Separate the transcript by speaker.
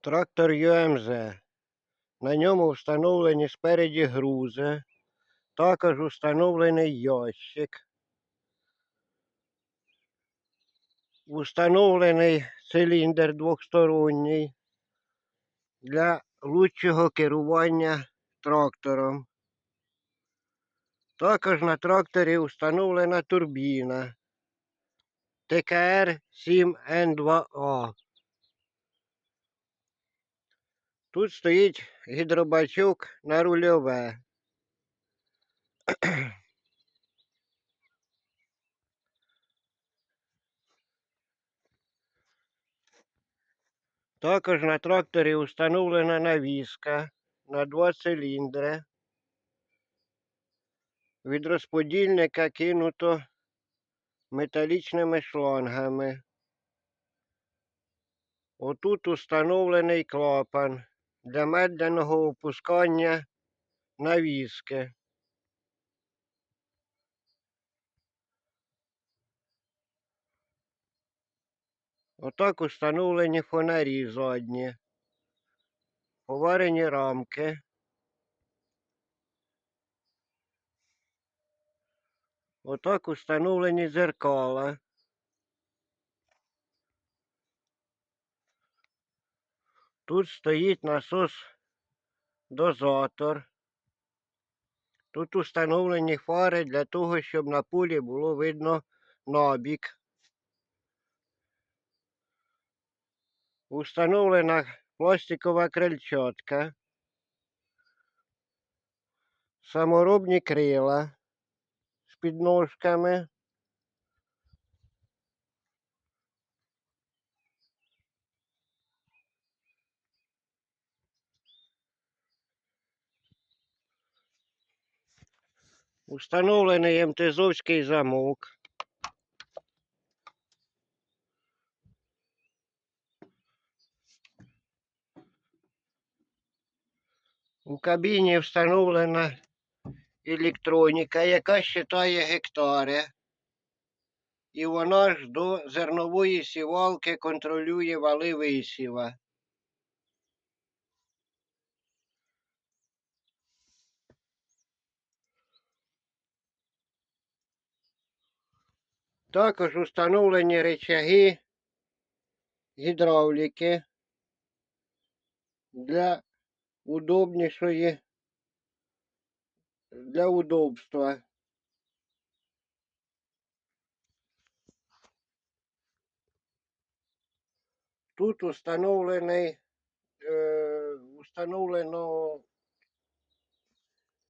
Speaker 1: Трактор ЮМЗ. На ньому встановлені спереді грузи. Також встановлений ящик. Установлений циліндр двохсторонній для лучшого керування трактором. Також на тракторі встановлена турбіна ТКР 7Н2А. Тут стоїть гідробачок на рульове. Також на тракторі встановлена навіска на два циліндри. Від розподільника кинуто металічними шлангами. Отут установлений клапан для медленного опускання навіски. Отак установлені фонарі задні, поварені рамки. Отак установлені дзеркала. Тут стоїть насос дозатор. Тут установлені фари для того, щоб на полі було видно набік. Установлена пластикова крильчатка. Саморобні крила з підножками. Установлений МТЗовський замок. У кабіні встановлена електроніка, яка считає гектари. І вона ж до зернової сівалки контролює вали висіва. Також установлені речаги гідравліки для удобнішої для удобства. Тут установлений, е, установлено